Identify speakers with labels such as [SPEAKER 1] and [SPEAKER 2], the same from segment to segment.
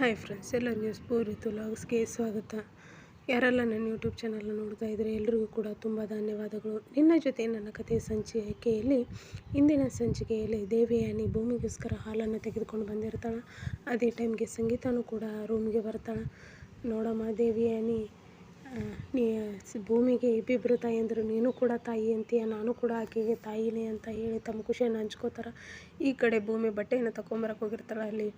[SPEAKER 1] Hi friends, ಎಲ್ಲರಿಗೂ ಸ್ಫೂರಿತು ಲಾಗ್ಸ್ಗೆ ಸ್ವಾಗತ. ಯಾರೆಲ್ಲ ನನ್ನ ಯೂಟ್ಯೂಬ್ ಚಾನಲ್ನ ನೋಡ್ತಾ ಇದ್ದರೆ, ಎಲ್ರಿಗೂ ಕೂಡ ತುಂಬ ಧನ್ಯವಾದಗಳು. ನಿನ್ನ ಜೊತೆ ನನ್ನ ಕಥೆ ಸಂಚಿಕೆಯಲ್ಲಿ ಇಂದಿನ ಸಂಚಿಕೆಯಲ್ಲಿ ದೇವಿಯಾನಿ ಭೂಮಿಗೋಸ್ಕರ ಹಾಲನ್ನು ತೆಗೆದುಕೊಂಡು ಬಂದಿರ್ತಾಳೆ. ಅದೇ ಟೈಮ್ಗೆ ಸಂಗೀತನೂ ಕೂಡ ರೂಮ್ಗೆ ಬರ್ತಾಳೆ. ನೋಡಮ್ಮ ದೇವಿಯಾನಿ ನೀ ಭೂಮಿಗೆ ಇಬ್ಬಿಬ್ಬರು ತಾಯಂದಿರು ನೀನು ಕೂಡ ತಾಯಿ ಅಂತೀಯ, ನಾನು ಕೂಡ ಆಕೆಗೆ ತಾಯಿನೇ ಅಂತ ಹೇಳಿ ತಮ್ಮ ಖುಷಿಯನ್ನು ಹಂಚ್ಕೋತಾರೆ. ಈ ಕಡೆ ಭೂಮಿ ಬಟ್ಟೆಯನ್ನು ತಗೊಂಬರಕ್ಕೆ ಹೋಗಿರ್ತಾಳೆ ಅಲ್ಲಿ.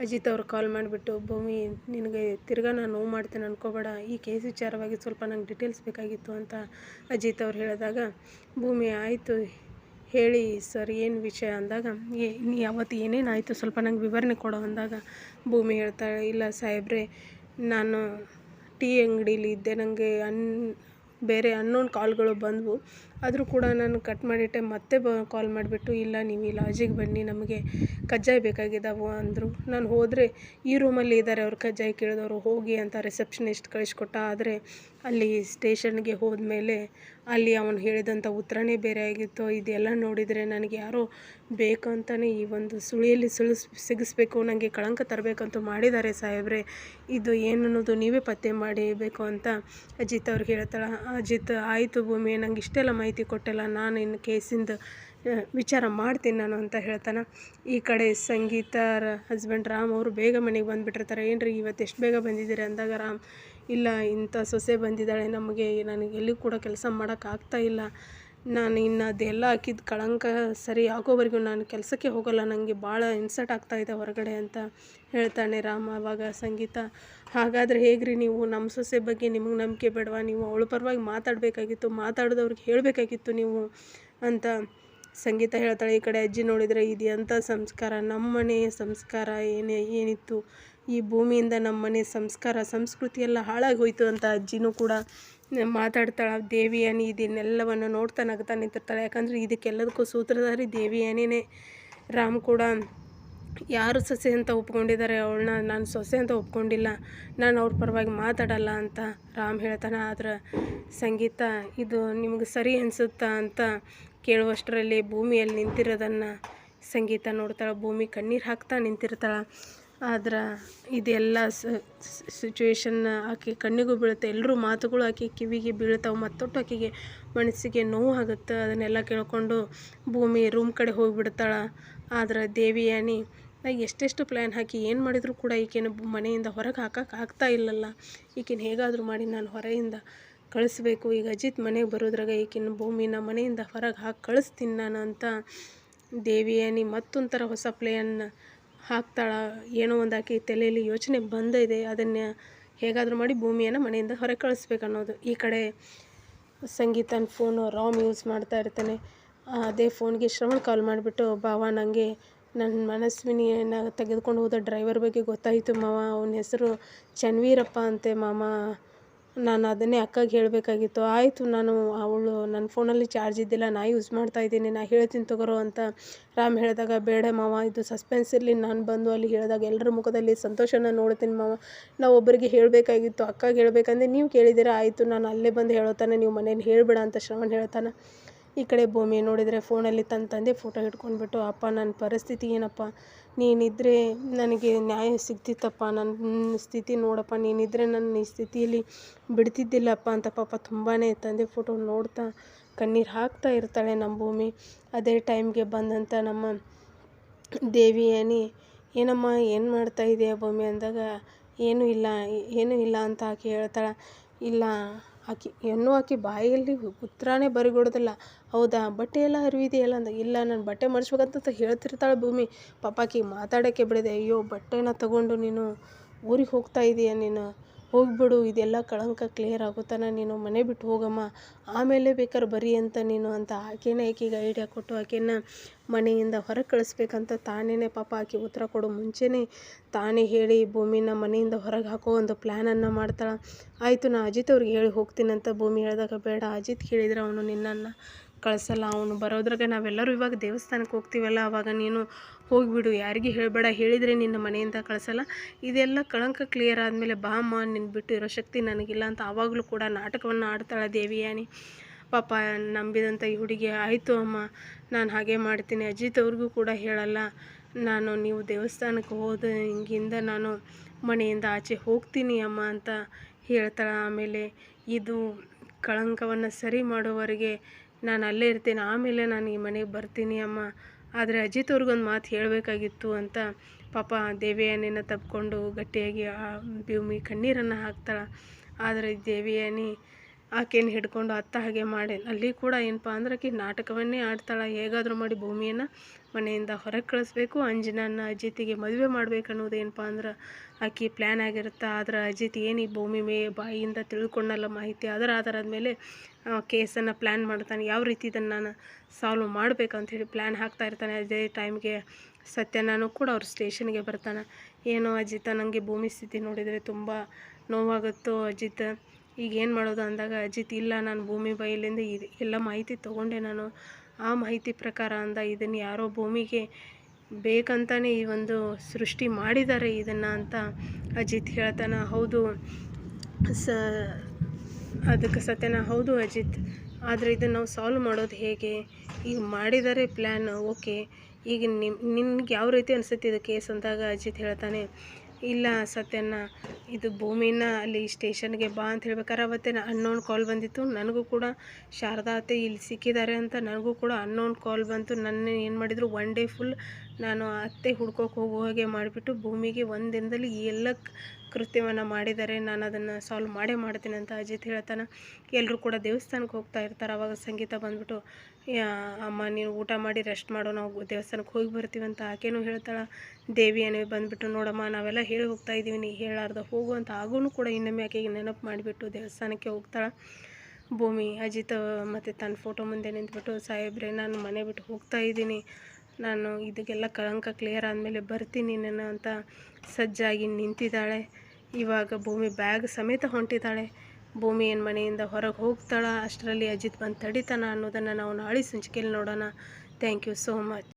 [SPEAKER 1] ಅಜಿತ್ ಅವ್ರು ಕಾಲ್ ಮಾಡಿಬಿಟ್ಟು, ಭೂಮಿ ನಿನಗೆ ತಿರ್ಗಾ ನಾನು ನೋವು ಮಾಡ್ತೇನೆ ಅನ್ಕೋಬೇಡ, ಈ ಕೇಸ್ ವಿಚಾರವಾಗಿ ಸ್ವಲ್ಪ ನಂಗೆ ಡೀಟೇಲ್ಸ್ ಬೇಕಾಗಿತ್ತು ಅಂತ ಅಜಿತ್ ಅವ್ರು ಹೇಳಿದಾಗ, ಭೂಮಿ ಆಯಿತು ಹೇಳಿ ಸರ್ ಏನು ವಿಷಯ ಅಂದಾಗ, ಏ ಅವತ್ತು ಏನೇನಾಯಿತು ಸ್ವಲ್ಪ ನಂಗೆ ವಿವರಣೆ ಕೊಡೋ ಅಂದಾಗ ಭೂಮಿ ಹೇಳ್ತಾಳೆ, ಇಲ್ಲ ಸಾಹೇಬ್ರೆ, ನಾನು ಟೀ ಅಂಗಡೀಲಿ ಇದ್ದೆ. ನನಗೆ ಅನ್, ಬೇರೆ ಅನ್ನೋನ್ ಕಾಲ್ಗಳು ಬಂದವು. ಆದರೂ ಕೂಡ ನಾನು ಕಟ್ ಮಾಡಿಟ್ಟೆ. ಮತ್ತೆ ಬ ಕಾಲ್ ಮಾಡಿಬಿಟ್ಟು, ಇಲ್ಲ, ನೀವು ಈ ಲಾಡ್ಜಿಗೆ ಬನ್ನಿ, ನಮಗೆ ಕಜ್ಜಾಯ ಬೇಕಾಗಿದ್ದಾವೆ ಅಂದರು. ನಾನು ಹೋದರೆ ಈ ರೂಮಲ್ಲಿ ಇದ್ದಾರೆ ಅವ್ರು ಕಜ್ಜಾಯ ಕೇಳಿದವರು, ಹೋಗಿ ಅಂತ ರಿಸೆಪ್ಷನಿಸ್ಟ್ ಕಳಿಸ್ಕೊಟ್ಟ. ಆದರೆ ಅಲ್ಲಿ ಸ್ಟೇಷನ್ಗೆ ಹೋದ್ಮೇಲೆ ಅಲ್ಲಿ ಅವನು ಹೇಳಿದಂಥ ಉತ್ತರನೇ ಬೇರೆ ಆಗಿತ್ತು. ಇದೆಲ್ಲ ನೋಡಿದರೆ ನನಗೆ ಯಾರೋ ಬೇಕು ಅಂತಲೇ ಈ ಒಂದು ಸುಳಿಯಲ್ಲಿ ಸುಳಿಸ್ ಸಿಗಿಸ್ಬೇಕು ನನಗೆ ಕಳಂಕ ತರಬೇಕಂತ ಮಾಡಿದ್ದಾರೆ ಸಾಹೇಬ್ರೆ. ಇದು ಏನು ಅನ್ನೋದು ನೀವೇ ಪತ್ತೆ ಮಾಡಬೇಕು ಅಂತ ಅಜಿತ್ ಅವ್ರಿಗೆ ಹೇಳ್ತಾಳೆ. ಅಜಿತ್, ಆಯಿತು ಭೂಮಿ, ನಂಗೆ ಇಷ್ಟೆಲ್ಲ ಮಾಹಿತಿ ಕೊಟ್ಟಲ್ಲ ನಾನು ಇನ್ನು ಕೇಸಿಂದ ವಿಚಾರ ಮಾಡ್ತೀನಿ ನಾನು ಅಂತ ಹೇಳ್ತಾನೆ. ಈ ಕಡೆ ಸಂಗೀತಾರ ಹಸ್ಬೆಂಡ್ ರಾಮ್ ಅವರು ಬೇಗ ಮನೆಗೆ ಬಂದುಬಿಟ್ಟಿರ್ತಾರೆ. ಏನು ರೀ ಇವತ್ತು ಎಷ್ಟು ಬೇಗ ಬಂದಿದ್ದೀರಿ? ಅಂದಾಗ, ರಾಮ್ ಇಲ್ಲ, ಇಂಥ ಸೊಸೆ ಬಂದಿದ್ದಾಳೆ, ನಮಗೆ ನನಗೆ ಎಲ್ಲಿ ಕೂಡ ಕೆಲಸ ಮಾಡೋಕ್ಕಾಗ್ತಾ ಇಲ್ಲ. ನಾನು ಇನ್ನು ಅದೆಲ್ಲ ಹಾಕಿದ ಕಳಂಕ ಸರಿ ಆಗೋವರೆಗೂ ನಾನು ಕೆಲಸಕ್ಕೆ ಹೋಗಲ್ಲ, ನನಗೆ ಭಾಳ ಇನ್ಸರ್ಟ್ ಆಗ್ತಾ ಇದೆ ಹೊರಗಡೆ ಅಂತ ಹೇಳ್ತಾನೆ ರಾಮ ಅವಾಗ ಸಂಗೀತ. ಹಾಗಾದರೆ ಹೇಗ್ರಿ ನೀವು ನಮ್ಮ ಸೊಸೆ ಬಗ್ಗೆ ನಿಮಗೆ ನಂಬಿಕೆ ಬೇಡವಾ? ನೀವು ಅವಳ ಪರವಾಗಿ ಮಾತಾಡಬೇಕಾಗಿತ್ತು, ಮಾತಾಡಿದವ್ರಿಗೆ ಹೇಳಬೇಕಾಗಿತ್ತು ನೀವು ಅಂತ ಸಂಗೀತ ಹೇಳ್ತಾಳೆ. ಈ ಕಡೆ ಅಜ್ಜಿ ನೋಡಿದರೆ ಇದು ಎಂಥ ಸಂಸ್ಕಾರ ನಮ್ಮ ಮನೆಯ ಸಂಸ್ಕಾರ ಏನೇ ಏನಿತ್ತು? ಈ ಭೂಮಿಯಿಂದ ನಮ್ಮ ಮನೆ ಸಂಸ್ಕಾರ, ಸಂಸ್ಕೃತಿ ಎಲ್ಲ ಹಾಳಾಗಿ ಹೋಯ್ತು ಅಂತ ಅಜ್ಜಿನೂ ಕೂಡ ಮಾತಾಡ್ತಾಳೆ. ದೇವಿಯಾನಿ ಇದನ್ನೆಲ್ಲವನ್ನು ನೋಡ್ತಾ ನಗ್ತಾ ನಿಂತಿರ್ತಾಳೆ. ಯಾಕಂದರೆ ಇದಕ್ಕೆಲ್ಲದಕ್ಕೂ ಸೂತ್ರಧಾರಿ ದೇವಿಯಾನಿನೇ ರಾಮ್ ಕೂಡ ಯಾರು ಸೊಸೆ ಅಂತ ಒಪ್ಕೊಂಡಿದ್ದಾರೆ ಅವಳನ್ನ ನಾನು ಸೊಸೆ ಅಂತ ಒಪ್ಕೊಂಡಿಲ್ಲ. ನಾನು ಅವ್ರ ಪರವಾಗಿ ಮಾತಾಡಲ್ಲ ಅಂತ ರಾಮ್ ಹೇಳ್ತಾನೆ. ಆದರೆ ಸಂಗೀತ ಇದು ನಿಮಗೆ ಸರಿ ಅನಿಸುತ್ತಾ ಅಂತ ಕೇಳುವಷ್ಟರಲ್ಲಿ ಭೂಮಿಯಲ್ಲಿ ನಿಂತಿರೋದನ್ನು ಸಂಗೀತ ನೋಡ್ತಾಳೆ. ಭೂಮಿ ಕಣ್ಣೀರು ಹಾಕ್ತಾ ನಿಂತಿರ್ತಾಳೆ. ಆದ್ರೆ ಇದೆಲ್ಲ ಸಿಚುವೇಶನ್ ಆಕೆ ಕಣ್ಣಿಗೂ ಬೀಳುತ್ತೆ. ಎಲ್ಲರೂ ಮಾತುಗಳು ಆಕೆ ಕಿವಿಗೆ ಬೀಳ್ತಾವೆ, ಮತ್ತೊಟ್ಟು ಆಕೆಗೆ ಮನಸ್ಸಿಗೆ ನೋವು ಆಗುತ್ತೆ. ಅದನ್ನೆಲ್ಲ ಕೇಳಿಕೊಂಡು ಭೂಮಿ ರೂಮ್ ಕಡೆ ಹೋಗಿಬಿಡ್ತಾಳೆ. ಆದ್ರೆ ದೇವಿಯಾನಿ ಎಷ್ಟೆಷ್ಟು ಪ್ಲ್ಯಾನ್ ಹಾಕಿ ಏನು ಮಾಡಿದರೂ ಕೂಡ ಈಕೆನ ಮನೆಯಿಂದ ಹೊರಗೆ ಹಾಕಕ್ಕೆ ಆಗ್ತಾ ಇಲ್ಲಲ್ಲ. ಈಕೆನ ಹೇಗಾದರೂ ಮಾಡಿ ನಾನು ಹೊರೆಯಿಂದ ಕಳಿಸ್ಬೇಕು. ಈಗ ಅಜಿತ್ ಮನೆಗೆ ಬರೋದ್ರಾಗ ಈಕಿನ ಭೂಮಿನ ಮನೆಯಿಂದ ಹೊರಗೆ ಹಾಕಿ, ಕಳಿಸ್ತೀನಿ ನಾನು ಅಂತ ದೇವಿಯಾನಿ ಮತ್ತೊಂಥರ ಹೊಸ ಪ್ಲೇಯನ್ನ ಹಾಕ್ತಾಳ, ಏನೋ ಒಂದು ಆಕೆ ತಲೆಯಲ್ಲಿ ಯೋಚನೆ ಬಂದಿದೆ ಅದನ್ನು ಹೇಗಾದರೂ ಮಾಡಿ ಭೂಮಿಯನ್ನು ಮನೆಯಿಂದ ಹೊರಗೆ ಕಳಿಸ್ಬೇಕು ಅನ್ನೋದು. ಈ ಕಡೆ ಸಂಗೀತನ ಫೋನು ರಾಮ್ ಯೂಸ್ ಮಾಡ್ತಾ ಇರ್ತಾನೆ. ಅದೇ ಫೋನ್ಗೆ ಶ್ರವಣ್ ಕಾಲ್ ಮಾಡಿಬಿಟ್ಟು, ಬಾವ ನನಗೆ ನನ್ನ ಮನಸ್ವಿನಿಯನ್ನು ತೆಗೆದುಕೊಂಡು ಹೋದ ಡ್ರೈವರ್ ಬಗ್ಗೆ ಗೊತ್ತಾಯಿತು ಮಾವ, ಅವನ ಹೆಸರು ಚನ್ವೀರಪ್ಪ ಅಂತೆ ಮಾಮ. ನಾನು ಅದನ್ನೇ ಅಕ್ಕಗೆ ಹೇಳಬೇಕಾಗಿತ್ತು. ಆಯಿತು, ನಾನು ಅವಳು ನನ್ನ ಫೋನಲ್ಲಿ ಚಾರ್ಜ್ ಇದ್ದಿಲ್ಲ, ನಾ ಯೂಸ್ ಮಾಡ್ತಾ ಇದ್ದೀನಿ, ನಾ ಹೇಳ್ತೀನಿ ತಗೋರೋ ಅಂತ ರಾಮ್ ಹೇಳಿದಾಗ, ಬೇಡ ಮಾವ, ಇದು ಸಸ್ಪೆನ್ಸ್ ಇರಲಿ, ನಾನು ಬಂದು ಅಲ್ಲಿ ಹೇಳಿದಾಗ ಎಲ್ಲರ ಮುಖದಲ್ಲಿ ಸಂತೋಷನ ನೋಡ್ತೀನಿ ಮಾವ. ನಾವು ಒಬ್ಬರಿಗೆ ಹೇಳಬೇಕಾಗಿತ್ತು, ಅಕ್ಕಗೆ ಹೇಳಬೇಕಂದ್ರೆ ನೀವು ಕೇಳಿದ್ದೀರ? ಆಯಿತು, ನಾನು ಅಲ್ಲೇ ಬಂದು ಹೇಳೋತಾನೆ ನೀವು ಮನೇಲಿ ಹೇಳಬೇಡ ಅಂತ ಶ್ರವಣ್ ಹೇಳ್ತಾನೆ ಈ ಕಡೆ ಭೂಮಿ ನೋಡಿದರೆ ಫೋನಲ್ಲಿ ತನ್ನ ತಂದೆ ಫೋಟೋ ಹಿಡ್ಕೊಂಡ್ಬಿಟ್ಟು, ಅಪ್ಪ ನನ್ನ ಪರಿಸ್ಥಿತಿ ಏನಪ್ಪ? ನೀನಿದ್ದರೆ ನನಗೆ ನ್ಯಾಯ ಸಿಗ್ತಿತ್ತಪ್ಪ. ನನ್ನ ಸ್ಥಿತಿ ನೋಡಪ್ಪ. ನೀನಿದ್ದರೆ ನನ್ನ ಈ ಸ್ಥಿತಿಯಲ್ಲಿ ಬಿಡ್ತಿದ್ದಿಲ್ಲಪ್ಪ ಅಂತ ಪಾಪ ತುಂಬಾ ತಂದೆ ಫೋಟೋ ನೋಡ್ತಾ ಕಣ್ಣೀರು ಹಾಕ್ತಾ ಇರ್ತಾಳೆ ನಮ್ಮ ಭೂಮಿ. ಅದೇ ಟೈಮ್ಗೆ ಬಂದಂಥ ನಮ್ಮ ದೇವಿಯಾನಿ, ಏನಮ್ಮ, ಏನು ಮಾಡ್ತಾ ಇದೆಯಾ ಭೂಮಿ? ಅಂದಾಗ, ಏನೂ ಇಲ್ಲ ಏನೂ ಇಲ್ಲ ಅಂತ ಆಕೆ ಹೇಳ್ತಾಳೆ. ಇಲ್ಲ ಆಕೆ ಇನ್ನೂ ಆಕೆ ಬಾಯಲ್ಲಿ ಉತ್ತರನೇ ಬರಿಗೊಡೋದಿಲ್ಲ. ಹೌದಾ? ಬಟ್ಟೆ ಎಲ್ಲ ಹರಿವಿದೆಯಲ್ಲ ಅಂದ. ಇಲ್ಲ, ನಾನು ಬಟ್ಟೆ ಮಡಿಸ್ಬೇಕಂತ ಹೇಳ್ತಿರ್ತಾಳೆ ಭೂಮಿ. ಪಾಪ ಆಕೆ ಮಾತಾಡೋಕ್ಕೆ ಬಿಡದೆ, ಅಯ್ಯೋ, ಬಟ್ಟೆನ ತಗೊಂಡು ನೀನು ಊರಿಗೆ ಹೋಗ್ತಾ ಇದೀಯ ನೀನು? ಹೋಗ್ಬಿಡು, ಇದೆಲ್ಲ ಕಳಂಕ ಕ್ಲಿಯರ್ ಆಗುತ್ತಾನ ನೀನು ಮನೆ ಬಿಟ್ಟು ಹೋಗಮ್ಮ. ಆಮೇಲೆ ಬೇಕಾದ್ರೆ ಬರಿ ಅಂತ ನೀನು ಅಂತ ಆಕೆನೇ ಆಕೆಗೆ ಐಡಿಯಾ ಕೊಟ್ಟು ಆಕೆನ ಮನೆಯಿಂದ ಹೊರಗೆ ಕಳಿಸ್ಬೇಕಂತ ತಾನೇ ಪಾಪ ಆಕೆ ಉತ್ತರ ಕೊಡೋ ಮುಂಚೆನೇ ತಾನೇ ಹೇಳಿ ಭೂಮಿನ ಮನೆಯಿಂದ ಹೊರಗೆ ಹಾಕೋ ಒಂದು ಪ್ಲ್ಯಾನನ್ನು ಮಾಡ್ತಾಳೆ. ಆಯಿತು, ನಾ ಅಜಿತ್ ಅವ್ರಿಗೆ ಹೇಳಿ ಹೋಗ್ತೀನಂತ ಭೂಮಿ ಹೇಳಿದಾಗ ಬೇಡ, ಅಜಿತ್ ಹೇಳಿದ್ರೆ ಅವನು ನಿನ್ನನ್ನು ಕಳಿಸಲ್ಲ, ಅವನು ಬರೋದ್ರಾಗೆ ನಾವೆಲ್ಲರೂ ಇವಾಗ ದೇವಸ್ಥಾನಕ್ಕೆ ಹೋಗ್ತೀವಲ್ಲ, ಅವಾಗ ನೀನು ಹೋಗಿಬಿಡು, ಯಾರಿಗೆ ಹೇಳಬೇಡ, ಹೇಳಿದರೆ ನಿನ್ನ ಮನೆಯಿಂದ ಕಳಿಸಲ್ಲ. ಇದೆಲ್ಲ ಕಳಂಕ ಕ್ಲಿಯರ್ ಆದಮೇಲೆ ಬಾ ಅಮ್ಮ ನಿನ್ನ ಬಿಟ್ಟು ಇರೋ ಶಕ್ತಿ ನನಗಿಲ್ಲ ಅಂತ ಆವಾಗಲೂ ಕೂಡ ನಾಟಕವನ್ನು ಆಡ್ತಾಳೆ ದೇವಿಯಾನಿ ಪಾಪ ನಂಬಿದಂಥ ಈ ಹುಡುಗಿ, ಆಯಿತು ಅಮ್ಮ, ನಾನು ಹಾಗೆ ಮಾಡ್ತೀನಿ. ಅಜಿತ್ ಅವ್ರಿಗೂ ಕೂಡ ಹೇಳಲ್ಲ. ನಾನು ನೀವು ದೇವಸ್ಥಾನಕ್ಕೆ ಹೋದ ಹಿಂಗಿಂದ ನಾನು ಮನೆಯಿಂದ ಆಚೆ ಹೋಗ್ತೀನಿ ಅಮ್ಮ ಅಂತ ಹೇಳ್ತಾಳೆ. ಆಮೇಲೆ ಇದು ಕಳಂಕವನ್ನು ಸರಿ ಮಾಡೋವರೆಗೆ ನಾನು ಅಲ್ಲೇ ಇರ್ತೀನಿ. ಆಮೇಲೆ ನಾನು ಈ ಮನೆಗೆ ಬರ್ತೀನಿ ಅಮ್ಮ. ಆದರೆ ಅಜಿತ್ ಅವ್ರಿಗೊಂದು ಮಾತು ಹೇಳಬೇಕಾಗಿತ್ತು ಅಂತ ಪಾಪ ದೇವಿಯಾನಿನ ತಬ್ಕೊಂಡು ಗಟ್ಟಿಯಾಗಿ ಆ ಭೂಮಿ ಕಣ್ಣೀರನ್ನು ಹಾಕ್ತಾಳೆ. ಆದರೆ ದೇವಿಯಾನಿ ಆಕೆಯನ್ನು ಹಿಡ್ಕೊಂಡು ಅತ್ತ ಹಾಗೆ ಮಾಡಿ, ಅಲ್ಲಿ ಕೂಡ ಏನಪ್ಪ ಅಂದ್ರೆ ಆಕೆ ನಾಟಕವನ್ನೇ ಆಡ್ತಾಳೆ. ಹೇಗಾದರೂ ಮಾಡಿ ಭೂಮಿಯನ್ನು ಮನೆಯಿಂದ ಹೊರಗೆ ಕಳಿಸ್ಬೇಕು. ಅಂಜನನ್ನ ಅಜಿತಿಗೆ ಮದುವೆ ಮಾಡ್ಬೇಕು ಅನ್ನೋದು ಏನಪ್ಪ ಅಂದ್ರೆ ಆಕೆ ಪ್ಲ್ಯಾನ್ ಆಗಿರುತ್ತೆ. ಆದ್ರೆ ಅಜಿತ್ ಏನು ಈ ಭೂಮಿ ಮೇ ಬಾಯಿಯಿಂದ ತಿಳ್ಕೊಂಡಲ್ಲ ಮಾಹಿತಿ. ಅದರ ಆಧಾರದ ಮೇಲೆ ಕೇಸನ್ನು ಪ್ಲ್ಯಾನ್ ಮಾಡ್ತಾನೆ. ಯಾವ ರೀತಿ ಇದನ್ನು ನಾನು ಸಾಲ್ವ್ ಮಾಡ್ಬೇಕಂತ ಹೇಳಿ ಪ್ಲ್ಯಾನ್ ಹಾಕ್ತಾ ಇರ್ತಾನೆ. ಅದೇ ಟೈಮ್ಗೆ ಸತ್ಯನಾನು ಕೂಡ ಅವ್ರ ಸ್ಟೇಷನ್ಗೆ ಬರ್ತಾನೆ. ಏನೋ ಅಜಿತ ನನಗೆ ಭೂಮಿ ಸ್ಥಿತಿ ನೋಡಿದರೆ ತುಂಬ ನೋವಾಗುತ್ತೋ ಅಜಿತ್. ಈಗ ಏನು ಮಾಡೋದು ಅಂದಾಗ, ಅಜಿತ್, ಇಲ್ಲ, ನಾನು ಭೂಮಿ ಬೈಲಿಂದ ಇದು, ಎಲ್ಲ ಮಾಹಿತಿ ತೊಗೊಂಡೆ ನಾನು. ಆ ಮಾಹಿತಿ ಪ್ರಕಾರ ಅಂದ ಇದನ್ನು ಯಾರೋ ಭೂಮಿಗೆ ಬೇಕಂತಾನೆ ಈ ಒಂದು ಸೃಷ್ಟಿ ಮಾಡಿದ್ದಾರೆ ಇದನ್ನು ಅಂತ ಅಜಿತ್ ಹೇಳ್ತಾನೆ. ಹೌದು, ಸ ಅದಕ್ಕೆ ಸತ್ಯನ, ಹೌದು ಅಜಿತ್, ಆದರೆ ಇದನ್ನು ನಾವು ಸಾಲ್ವ್ ಮಾಡೋದು ಹೇಗೆ? ಈಗ ಮಾಡಿದ್ದಾರೆ ಪ್ಲ್ಯಾನ್ ಓಕೆ ಈಗ ನಿಮ್ಮ ನಿನ್ಗೆ ಯಾವ ರೀತಿ ಅನಿಸುತ್ತೆ ಇದು ಕೇಸ್ ಅಂದಾಗ ಅಜಿತ್ ಹೇಳ್ತಾನೆ ಇಲ್ಲ ಸತ್ಯನ ಇದು ಭೂಮಿನ ಅಲ್ಲಿ ಸ್ಟೇಷನ್ಗೆ ಬಾ ಅಂತ ಹೇಳ್ಬೇಕಾರೆ ಅವತ್ತೇ ಅನ್ನೋನ್ ಕಾಲ್ ಬಂದಿತ್ತು. ನನಗೂ ಕೂಡ ಶಾರದಾ ಅತ್ತೆ ಇಲ್ಲಿ ಸಿಕ್ಕಿದ್ದಾರೆ ಅಂತ ನನಗೂ ಕೂಡ ಅನ್ನೋನ್ ಕಾಲ್ ಬಂತು. ನನ್ನ ಏನು ಮಾಡಿದರು ಒನ್ ಡೇ ಫುಲ್ ನಾನು ಅತ್ತೆ ಹುಡ್ಕೋಕೆ ಹೋಗೋ ಹಾಗೆ ಮಾಡಿಬಿಟ್ಟು ಭೂಮಿಗೆ ಒಂದು ದಿನದಲ್ಲಿ ಎಲ್ಲ ಕೃತ್ಯವನ್ನು ಮಾಡಿದ್ದಾರೆ. ನಾನು ಅದನ್ನು ಸಾಲ್ವ್ ಮಾಡೇ ಮಾಡ್ತೀನಿ ಅಂತ ಅಜಿತ್ ಹೇಳ್ತಾನೆ. ಎಲ್ಲರೂ ಕೂಡ ದೇವಸ್ಥಾನಕ್ಕೆ ಹೋಗ್ತಾ ಇರ್ತಾರೆ. ಅವಾಗ ಸಂಗೀತ ಬಂದ್ಬಿಟ್ಟು ಅಮ್ಮ, ನೀನು ಊಟ ಮಾಡಿ ರೆಸ್ಟ್ ಮಾಡು, ನಾವು ದೇವಸ್ಥಾನಕ್ಕೆ ಹೋಗಿ ಬರ್ತೀವಿ ಅಂತ ಆಕೆನೂ ಹೇಳ್ತಾಳೆ. ದೇವಿ ಏನೇ ಬಂದುಬಿಟ್ಟು ನೋಡಮ್ಮ, ನಾವೆಲ್ಲ ಹೇಳಿ ಹೋಗ್ತಾ ಇದ್ದೀವಿ, ನೀ ಹೇಳಾರ್ದ ಹೋಗು ಅಂತ ಆಗೂ ಕೂಡ ಇನ್ನೊಮ್ಮೆ ಆಕೆಗೆ ನೆನಪು ಮಾಡಿಬಿಟ್ಟು ದೇವಸ್ಥಾನಕ್ಕೆ ಹೋಗ್ತಾಳೆ. ಭೂಮಿ, ಅಜಿತ್ ಮತ್ತು ತನ್ನ ಫೋಟೋ ಮುಂದೆ ನಿಂತ್ಬಿಟ್ಟು, ಸಾಹೇಬ್ರೆ, ನಾನು ಮನೆ ಬಿಟ್ಟು ಹೋಗ್ತಾ ಇದ್ದೀನಿ. ನಾನು ಇದಕ್ಕೆಲ್ಲ ಕಳಂಕ ಕ್ಲಿಯರ್ ಆದಮೇಲೆ ಬರ್ತೀನಿ ನಾನು ಅಂತ ಸಜ್ಜಾಗಿ ನಿಂತಿದ್ದಾಳೆ. ಇವಾಗ ಭೂಮಿ ಬ್ಯಾಗ್ ಸಮೇತ ಹೊಂಟಿದ್ದಾಳೆ. ಭೂಮಿ ಏನು ಮನೆಯಿಂದ ಹೊರಗೆ ಹೋಗ್ತಾಳ. ಅಷ್ಟರಲ್ಲಿ ಅಜಿತ್ ಬಂದು ತಡಿತಾನ ಅನ್ನೋದನ್ನು ನಾವು ನಾಳೆ ಸಂಚಿಕೆಯಲ್ಲಿ ನೋಡೋಣ. Thank you so much